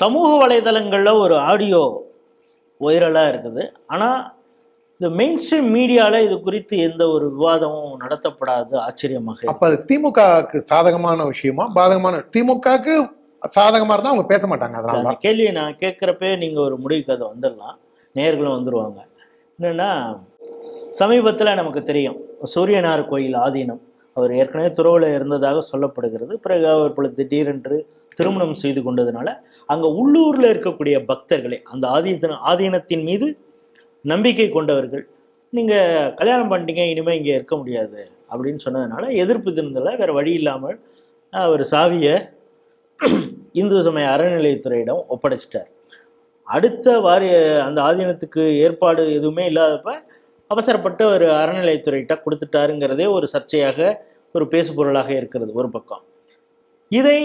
சமூக வலைதளங்களில் ஒரு ஆடியோ வைரலாக இருக்குது. ஆனால் இந்த மெயின் ஸ்ட்ரீம் மீடியாவில் இது குறித்து எந்த ஒரு விவாதமும் நடத்தப்படாது ஆச்சரியமாக. அப்ப அது திமுகவுக்கு சாதகமான விஷயமா பாதகமான திமுகவுக்கு சாதகமா இருந்தா அவங்க பேச மாட்டாங்க அதனால கேள்வியை நான் கேட்குறப்பே நீங்கள் ஒரு முடிவுக்கு அதை வந்துடலாம். நேர்களும் வந்துருவாங்க. என்னென்னா சமீபத்தில் நமக்கு தெரியும் சூரியனார் கோயில் ஆதீனம். அவர் ஏற்கனவே துறவில் இருந்ததாக சொல்லப்படுகிறது. பிறகு அவர் இப்பொழுது திடீரென்று திருமணம் செய்து கொண்டதுனால அங்கே உள்ளூரில் இருக்கக்கூடிய பக்தர்களே அந்த ஆதீன ஆதீனத்தின் மீது நம்பிக்கை கொண்டவர்கள் நீங்கள் கல்யாணம் பண்ணிட்டீங்க இனிமேல் இங்கே இருக்க முடியாது அப்படின்னு சொன்னதுனால எதிர்ப்பு இருந்ததில் வேறு வழி இல்லாமல் அவர் சாவியை இந்து சமய அறநிலையத்துறையிடம் ஒப்படைச்சிட்டார். அடுத்த வாரிய அந்த ஆதீனத்துக்கு ஏற்பாடு எதுவுமே இல்லாதப்ப அவசரப்பட்டு ஒரு அறநிலையத்துறையிட்ட கொடுத்துட்டாருங்கிறதே ஒரு சர்ச்சையாக ஒரு பேசுபொருளாக இருக்கிறது ஒரு பக்கம். இதை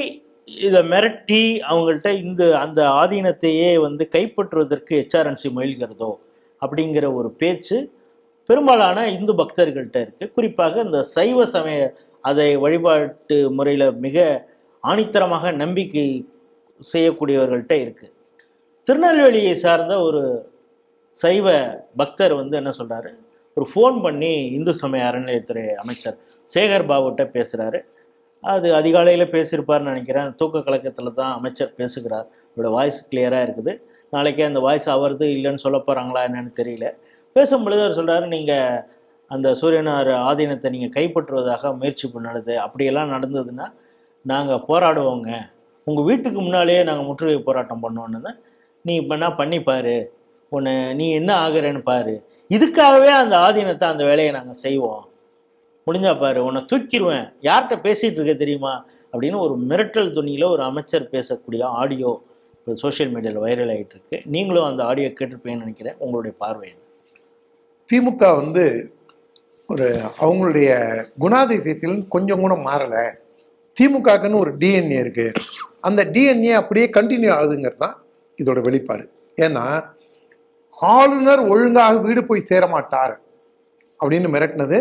இதை மிரட்டி அவங்கள்ட்ட இந்த அந்த ஆதீனத்தையே வந்து கைப்பற்றுவதற்கு ஹெச்ஆர்என்சி முயல்கிறதோ அப்படிங்கிற ஒரு பேச்சு பெரும்பாலான இந்து பக்தர்கள்ட்ட இருக்குது குறிப்பாக இந்த சைவ சமய அதை வழிபாட்டு முறையில் மிக ஆணித்தரமாக நம்பிக்கை செய்யக்கூடியவர்கள்ட்ட இருக்குது திருநெல்வேலியை சார்ந்த ஒரு சைவ பக்தர் வந்து என்ன சொல்கிறாரு ஒரு ஃபோன் பண்ணி இந்து சமய அறநிலையத்துறை அமைச்சர் சேகர் பாபுட்ட பேசுகிறாரு அது அதிகாலையில் பேசியிருப்பார்னு நினைக்கிறேன். தூக்க கலக்கத்தில் தான் அமைச்சர் பேசுகிறார். இவரோட வாய்ஸ் கிளியராக இருக்குது. நாளைக்கே அந்த வாய்ஸ் அவரது இல்லைன்னு சொல்ல போகிறாங்களா என்னன்னு தெரியல. பேசும் பொழுது அவர் சொல்கிறாரு நீங்கள் அந்த சூரியனார் ஆதீனத்தை நீங்கள் கைப்பற்றுவதாக முயற்சி பண்ணது அப்படியெல்லாம் நடந்ததுன்னா நாங்கள் போராடுவோங்க. உங்கள் வீட்டுக்கு முன்னாலேயே நாங்கள் முற்றுகை போராட்டம் பண்ணோன்னு தான் நீ இப்போ என்ன பண்ணிப்பார் உன்னை நீ என்ன ஆகுறேன்னு பாரு. இதுக்காகவே அந்த ஆதீனத்தை அந்த வேலையை நாங்கள் செய்வோம். முடிஞ்சா பாரு உன்னை தூக்கிடுவேன் யார்கிட்ட பேசிகிட்டு இருக்க தெரியுமா? அப்படின்னு ஒரு மிரட்டல் துணியில் ஒரு அமைச்சர் பேசக்கூடிய ஆடியோ சோஷியல் மீடியாவில் வைரல் ஆகிட்டு இருக்கு. நீங்களும் அந்த ஆடியோ கேட்டிருப்பீங்கன்னு நினைக்கிறேன். உங்களுடைய பார்வை திமுக வந்து ஒரு அவங்களுடைய குணாதிசயத்தில் கொஞ்சம் கூட மாறலை. திமுகக்குன்னு ஒரு டிஎன்ஏ இருக்குது அந்த டிஎன்ஏ அப்படியே கண்டினியூ ஆகுதுங்கிறது தான் இதோட வெளிப்பாடு. ஏன்னா ஆளுநர் ஒழுங்காக வீடு போய் சேர மாட்டார் அப்படின்னு மிரட்டினது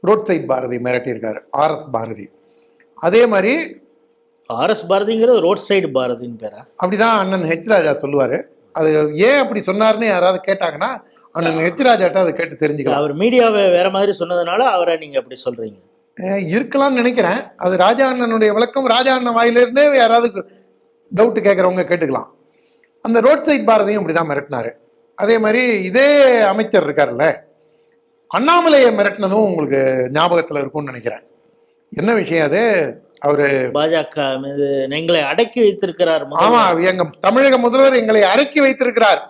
ரோட் சைட் பாரதி மிரட்டியிருக்காரு ஆர்எஸ் பாரதி. அதே மாதிரி ஆர்எஸ் பாரதிங்கிறது ரோட் சைடு பாரதின்னு பேரா? அப்படிதான் அண்ணன் ஹெச் ராஜா சொல்லுவாரு. அது ஏன் அப்படி சொன்னாருன்னு யாராவது கேட்டாங்கன்னா அண்ணன் ஹெச் ராஜாட்ட அதை கேட்டு தெரிஞ்சுக்கலாம். அவர் மீடியாவை வேற மாதிரி சொன்னதுனால அவரை நீங்க அப்படி சொல்றீங்க. அஹ் இருக்கலாம்னு நினைக்கிறேன். அது ராஜா அண்ணனுடைய விளக்கம் ராஜா அண்ணன் வாயிலிருந்தே யாராவது டவுட் கேட்குறவங்க கேட்டுக்கலாம். அந்த ரோட் சைட் பாரதியும் இப்படிதான் மிரட்டினாரு. அதே மாதிரி இதே அமைச்சர் இருக்கார்ல அண்ணாமலையை மிரட்டினதும் உங்களுக்கு ஞாபகத்துல இருக்கும்னு நினைக்கிறேன். என்ன விஷயம் அது? அவரு பாஜக மீது எங்களை அடக்கி வைத்திருக்கிறார். ஆமா எங்க தமிழக முதல்வர் எங்களை அடக்கி வைத்திருக்கிறார்.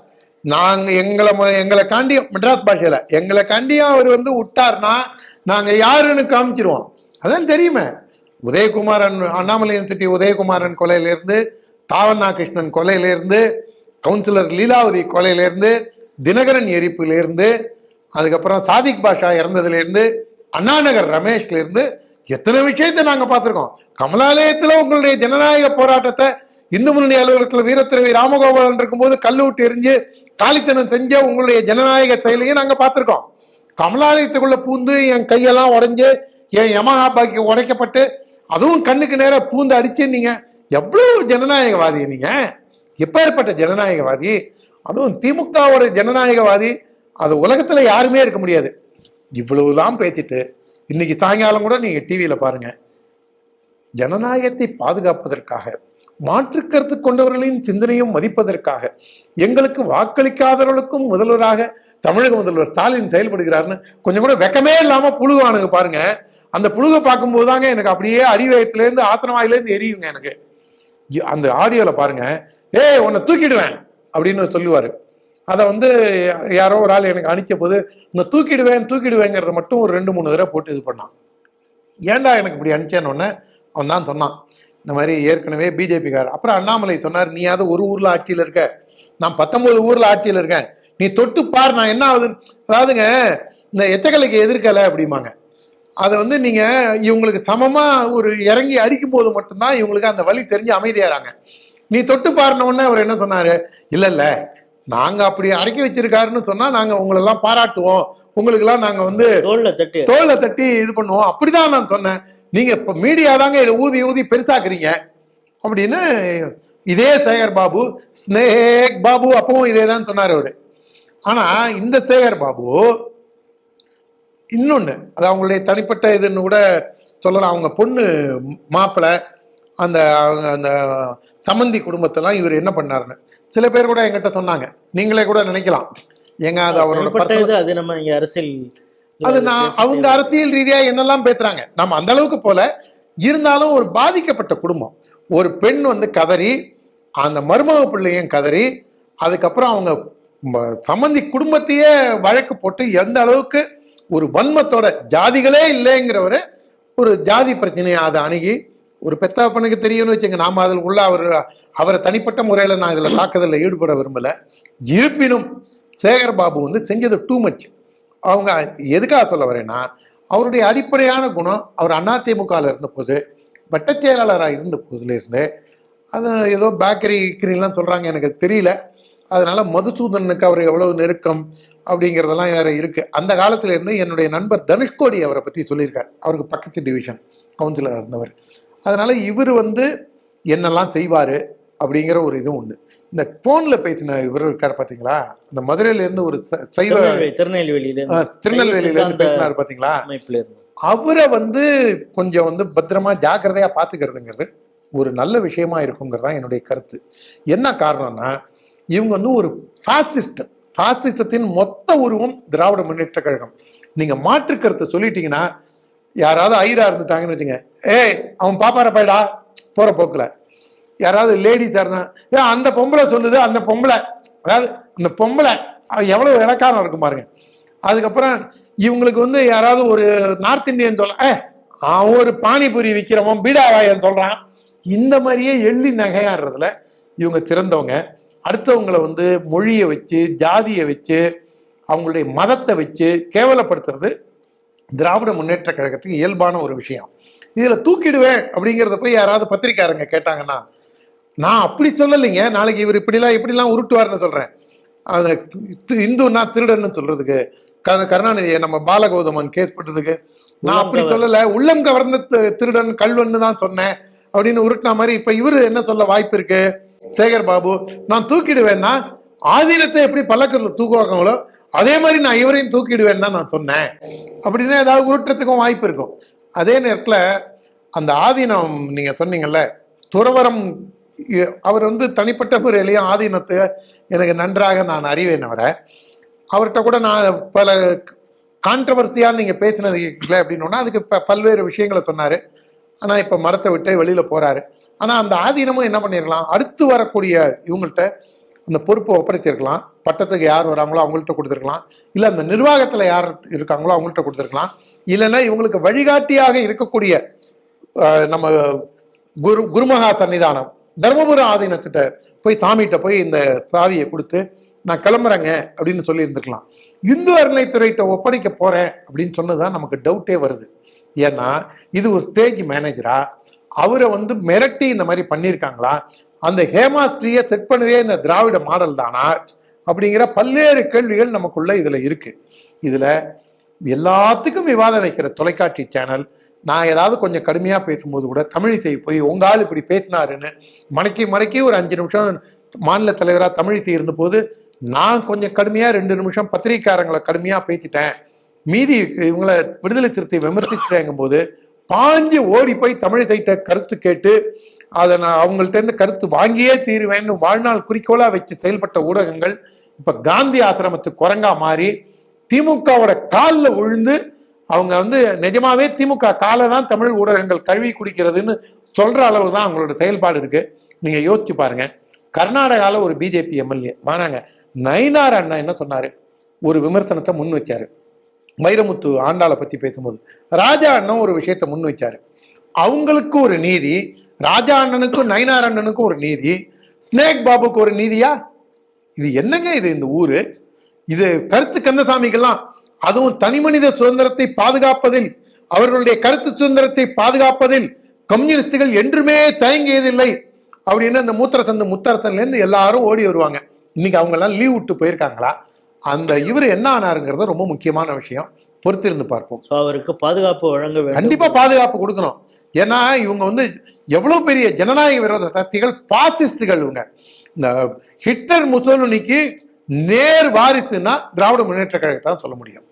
நாங்க எங்களை எங்களை காண்டி மெட்ராஸ் பாஷையில எங்களை காண்டியும் அவர் வந்து விட்டார்னா நாங்க யாருன்னு காமிச்சிருவோம். அதான் தெரியுமே. உதயகுமாரன் அண்ணாமலையின் சுட்டி உதயகுமாரன் கொலையிலிருந்து தாவண்ணா கிருஷ்ணன் கொலையிலிருந்து கவுன்சிலர் லீலாவதி கொலையிலிருந்து தினகரன் எரிப்பிலிருந்து அதுக்கப்புறம் சாதிக் பாஷா இறந்ததுலேருந்து அண்ணாநகர் ரமேஷ்லேருந்து எத்தனை விஷயத்தை நாங்கள் பார்த்துருக்கோம்? கமலாலயத்தில் உங்களுடைய ஜனநாயக போராட்டத்தை இந்து முன்னணி அலுவலகத்தில் வீரத்துறவி ராமகோபாலன் இருக்கும்போது கல்லு எரிஞ்சு காலித்தனம் செஞ்ச உங்களுடைய ஜனநாயக செயலையும் நாங்கள் பார்த்துருக்கோம். கமலாலயத்துக்குள்ளே பூந்து என் கையெல்லாம் உடஞ்சு என் யமஹா பாக்கி உடைக்கப்பட்டு அதுவும் கண்ணுக்கு நேராக பூந்து அடிச்சு நீங்க எவ்வளவு ஜனநாயகவாதி நீங்கள் எப்பேற்பட்ட ஜனநாயகவாதி? அதுவும் திமுகவோட ஜனநாயகவாதி அது உலகத்தில் யாருமே இருக்க முடியாது. இவ்வளவுலாம் பேசிட்டு இன்னைக்கு சாயங்காலம் கூட நீங்கள் டிவியில் பாருங்கள் ஜனநாயகத்தை பாதுகாப்பதற்காக மாற்று கருத்து கொண்டவர்களின் சிந்தனையும் மதிப்பதற்காக எங்களுக்கு வாக்களிக்காதவர்களுக்கும் முதல்வராக தமிழக முதல்வர் ஸ்டாலின் செயல்படுகிறாருன்னு கொஞ்சம் கூட வெக்கமே இல்லாமல் புழுவானுங்க பாருங்க. அந்த புழுகை பார்க்கும்போது தாங்க எனக்கு அப்படியே அடிவயத்திலேருந்து ஆத்திரமாயிலேருந்து எரியுங்க எனக்கு. அந்த ஆடியோவில் பாருங்க ஏய் உன்னை தூக்கிடுவேன் அப்படின்னு சொல்லுவார். அதை வந்து யாரோ ஒரு ஆள் எனக்கு அனுப்பிச்ச போது இந்த தூக்கிடுவேன் தூக்கிடுவேங்கிறத மட்டும் ஒரு ரெண்டு மூணு தடவை போட்டு இது பண்ணான். ஏன்டா எனக்கு இப்படி அனுப்பிச்சேன்னு அவன் தான் சொன்னான். இந்த மாதிரி ஏற்கனவே பிஜேபிக்கார். அப்புறம் அண்ணாமலை சொன்னார் நீயாவது ஒரு ஊரில் ஆட்சியில் இருக்க. நான் பத்தொம்போது ஊரில் ஆட்சியில் இருக்கேன். நீ தொட்டு பார் நான் என்ன ஆகுது அதாவதுங்க இந்த எச்சக்கலைக்கு எதிர்க்கலை அப்படிம்பாங்க. அதை வந்து நீங்கள் இவங்களுக்கு சமமாக ஒரு இறங்கி அடிக்கும் போது மட்டும்தான் இவங்களுக்கு அந்த வழி தெரிஞ்சு அமைதியாகிறாங்க நீ தொட்டு பாருன உடனே அவர் என்ன சொன்னார்? இல்லை இல்லை. நாங்க அப்படி அடக்கி வச்சிருக்காருன்னு சொன்னா நாங்க உங்களெல்லாம் பாராட்டுவோம். உங்களுக்கெல்லாம் நாங்க வந்து தோல்ல தட்டு. தோல்ல தட்டி இது பண்ணுவோம். அப்படிதான் நான் சொன்னேன். நீங்க இப்ப மீடியா தாங்க இதை ஊதி ஊதி பெருசாக்குறீங்க. அப்படின்னு இதே சேகர் பாபு ஸ்னேக் பாபு அப்பவும் இதே தான் சொன்னார் அவரு. ஆனா இந்த சேகர் பாபு இன்னொன்னு அது அவங்களுடைய தனிப்பட்ட இதுன்னு கூட சொல்லலாம். அவங்க பொண்ணு மாப்பிள்ளை அந்த அவங்க அந்த சம்மந்தி குடும்பத்தெல்லாம் இவர் என்ன பண்ணாருன்னு. சில பேர் கூட என்கிட்ட சொன்னாங்க. நீங்களே கூட நினைக்கலாம். ஏங்க அது அவரோட அது நம்ம இங்க அரசியல் அது நான் அவங்க அரசியல் ரீதியா என்னெல்லாம் பேசுறாங்க. நம்ம அந்த அளவுக்கு போல இருந்தாலும் ஒரு பாதிக்கப்பட்ட குடும்பம். ஒரு பெண் வந்து கதறி அந்த மருமக பிள்ளையும் கதறி அதுக்கப்புறம் அவங்க சம்மந்தி குடும்பத்தையே வழக்கு போட்டு எந்த அளவுக்கு ஒரு வன்மத்தோட ஜாதிகளே இல்லைங்கிறவரு ஒரு ஜாதி பிரச்சனையை அதை அணுகி ஒரு பெத்தாப்பனுக்கு தெரியும்னு வச்சுங்க நாம் அதில் உள்ள அவர் அவரை தனிப்பட்ட முறையில் நான் இதில் தாக்குதலில் ஈடுபட விரும்பலை. இருப்பினும் சேகர் பாபு வந்து செஞ்சது டூ மச் அவங்க எதுக்காக சொல்ல வரேன்னா அவருடைய அடிப்படையான குணம் அவர் அதிமுகவில் இருந்தபோது வட்டச் செயலாளராக இருந்த போதிலிருந்து அது ஏதோ பேக்கரி கிரிலாம் சொல்கிறாங்க எனக்கு தெரியல. அதனால் மதுசூதனுக்கு அவர் எவ்வளவு நெருக்கம் அப்படிங்கிறதெல்லாம் வேறு இருக்குது அந்த காலத்திலேருந்து என்னுடைய நண்பர் தனுஷ்கோடி அவரை பற்றி சொல்லியிருக்கார். அவருக்கு பக்கத்து டிவிஷன் கவுன்சிலர் இருந்தவர். அதனால இவர் வந்து என்னெல்லாம் செய்வார் அப்படிங்கிற ஒரு இதுவும் உண்டு இந்த ஃபோனில் பேசின இவர் இருக்கார் பார்த்தீங்களா இந்த மதுரையில இருந்து ஒரு சைவ திருநெல்வேலி திருநெல்வேலியில ஆ, இருந்து திருநெல்வேலியில இருந்து சித்தாந்த பேசினார் பார்த்தீங்களா அவரை வந்து கொஞ்சம் வந்து பத்திரமா ஜாக்கிரதையா பார்த்துக்கிறதுங்கிறது ஒரு நல்ல விஷயமா இருக்குங்கிறது தான் என்னுடைய கருத்து. என்ன காரணம்னா இவங்க வந்து ஒரு பாசிஸ்ட் பாசிசத்தின் மொத்த உருவம் திராவிட முன்னேற்ற கழகம். நீங்க மாற்று கருத்தை சொல்லிட்டீங்கன்னா யாராவது ஐரா இருந்துட்டாங்கன்னு வச்சுங்க. ஏய் அவன் பாப்பார பையடா. போற போக்கில். யாராவது லேடிஸாக இருந்தா ஏன் அந்த பொம்பளை சொல்லுது அந்த பொம்பளை. அதாவது அந்த பொம்பளை அவ எவ்வளவு இலக்காரம் இருக்கும் பாருங்க. அதுக்கப்புறம் இவங்களுக்கு வந்து யாராவது ஒரு நார்த் இந்தியன் சொல்ல ஏ அவன் ஒரு பானிபூரி விற்கிறவன் பீடாவாயன் சொல்றான். இந்த மாதிரியே எள்ளி நகையாடுறதுல இவங்க சிறந்தவங்க அடுத்தவங்களை வந்து மொழியை வச்சு ஜாதியை வச்சு அவங்களுடைய மதத்தை வச்சு கேவலப்படுத்துறது திராவிட முன்னேற்ற கழகத்துக்கு இயல்பான ஒரு விஷயம். இதுல தூக்கிடுவேன் அப்படிங்கிறத போய் யாராவது பத்திரிக்காரங்க கேட்டாங்கன்னா நான் அப்படி சொல்லலைங்க. நாளைக்கு இவர் இப்படிலாம் இப்படிலாம் உருட்டுவார்னு சொல்றேன். அந்த து- இந்துன்னா திருடன்னு சொல்றதுக்கு கரு- கருணாநிதியை நம்ம பாலகௌதமன் கேஸ் போட்டதுக்கு நான் அப்படி சொல்லல. உள்ளம் கவர்ந்த திருடன் கல்வன்னு தான் சொன்னேன் அப்படின்னு உருட்டின மாதிரி இப்ப இவரு என்ன சொல்ல வாய்ப்பு இருக்கு? சேகர் பாபு நான் தூக்கிடுவேன்னா ஆதீனத்தை எப்படி பல்லக்கத்துல தூக்குவாங்களோ அதே மாதிரி நான் இவரையும் தூக்கிடுவேன்னு தான் நான் சொன்னேன். அப்படின்னா ஏதாவது உருட்டுறதுக்கும் வாய்ப்பு இருக்கும். அதே நேரத்தில் அந்த ஆதீனம் நீங்கள் சொன்னீங்கல்ல துறவரம் அவர் வந்து தனிப்பட்ட முறையிலையும் ஆதீனத்தை எனக்கு நன்றாக நான் அறிவேன் அவரை. அவர்கிட்ட கூட நான் பல கான்ட்ரவர்சியாக நீங்கள் பேசினது இல்லை அப்படின்னோன்னா அதுக்கு இப்போ பல்வேறு விஷயங்களை சொன்னார். ஆனால் இப்போ மரத்தை விட்டு வெளியில் போகிறாரு ஆனால் அந்த ஆதீனமும் என்ன பண்ணிடலாம் அடுத்து வரக்கூடிய இவங்கள்ட்ட அந்த பொறுப்பை ஒப்படைச்சிருக்கலாம் பட்டத்துக்கு யார் வராங்களோ அவங்கள்ட்ட கொடுத்துருக்கலாம். இல்லை அந்த நிர்வாகத்தில் யார் இருக்காங்களோ அவங்கள்ட்ட கொடுத்துருக்கலாம். இல்லைன்னா இவங்களுக்கு வழிகாட்டியாக இருக்கக்கூடிய நம்ம குரு குருமகா சன்னிதானம் தர்மபுரம் ஆதீனத்திட்ட போய் சாமிகிட்ட போய் இந்த சாவியை கொடுத்து நான் கிளம்புறேங்க அப்படின்னு சொல்லி இருந்துக்கலாம் இந்து அறநிலைத்துறையிட்ட ஒப்படைக்க போறேன் அப்படின்னு சொன்னதுதான் நமக்கு டவுட்டே வருது. ஏன்னா இது ஒரு ஸ்டேஜ் மேனேஜரா அவரை வந்து மிரட்டி இந்த மாதிரி பண்ணியிருக்காங்களா? அந்த ஹேமாஸ்திரியை செட் பண்ணதே இந்த திராவிட மாடல் தானா அப்படிங்கிற பல்வேறு கேள்விகள் நமக்குள்ள இதுல இருக்கு. இதுல எல்லாத்துக்கும் விவாதம் வைக்கிற தொலைக்காட்சி சேனல் நான் ஏதாவது கொஞ்சம் கடுமையாக பேசும்போது கூட தமிழிசை போய் உங்க ஆள் இப்படி பேசினாருன்னு மடக்கி மடக்கி ஒரு அஞ்சு நிமிஷம் மாநில தலைவராக தமிழிசை இருந்தபோது நான் கொஞ்சம் கடுமையாக ரெண்டு நிமிஷம் பத்திரிகைக்காரங்களை கடுமையாக பேசிட்டேன். மீதி இவங்களை விடுதலை சிறுத்தை விமர்சிச்சிட்டேங்கும் போது பாஞ்சு ஓடி போய் தமிழிசைட்ட கருத்து கேட்டு அதை நான் அவங்கள்ட்ட கருத்து வாங்கியே தீருவேன்னு வாழ்நாள் குறிக்கோளா வச்சு செயல்பட்ட ஊடகங்கள் இப்ப காந்தி ஆசிரமத்து குரங்கா மாறி திமுகவோட காலில் விழுந்து அவங்க வந்து நிஜமாவே திமுக காலை தான் தமிழ் ஊடகங்கள் கழுவி குடிக்கிறதுன்னு சொல்ற அளவு தான் அவங்களோட செயல்பாடு இருக்கு. நீங்க யோசிச்சு பாருங்க. கர்நாடகால ஒரு பிஜேபி எம்எல்ஏ வானாங்க நயினார் அண்ணா என்ன சொன்னாரு? ஒரு விமர்சனத்தை முன் வச்சாரு. வைரமுத்து ஆண்டாளை பத்தி பேசும்போது. ராஜா அண்ணன் ஒரு விஷயத்தை முன் வச்சாரு. அவங்களுக்கு ஒரு நீதி ராஜா அண்ணனுக்கும் நயினார் அண்ணனுக்கும் ஒரு நீதி ஸ்னேக் பாபுக்கு ஒரு நீதியா? இது என்னங்க இது இந்த ஊரு? இது கருத்து கந்தசாமிக்கெல்லாம் அதுவும் தனிமனித சுதந்திரத்தை பாதுகாப்பதில் அவர்களுடைய கருத்து சுதந்திரத்தை பாதுகாப்பதில் கம்யூனிஸ்டுகள் என்றுமே தயங்கியதில்லை. அப்படின்னு அந்த மூத்திர சந்து முத்தரசன்ல இருந்து எல்லாரும் ஓடி வருவாங்க. இன்னைக்கு அவங்க எல்லாம் லீவ் விட்டு போயிருக்காங்களா? அந்த இவர் என்ன ஆனாருங்கிறது ரொம்ப முக்கியமான விஷயம். பொறுத்திருந்து பார்ப்போம். அவருக்கு பாதுகாப்பு வழங்க கண்டிப்பா பாதுகாப்பு கொடுக்கணும். ஏன்னா இவங்க வந்து எவ்வளோ பெரிய ஜனநாயக விரோத சக்திகள் பாசிஸ்டுகள் இவங்க. இந்த ஹிட்லர் முசோலினிக்கு நேர் வாரிசுன்னா திராவிட முன்னேற்ற கழகத்தான் சொல்ல முடியும்.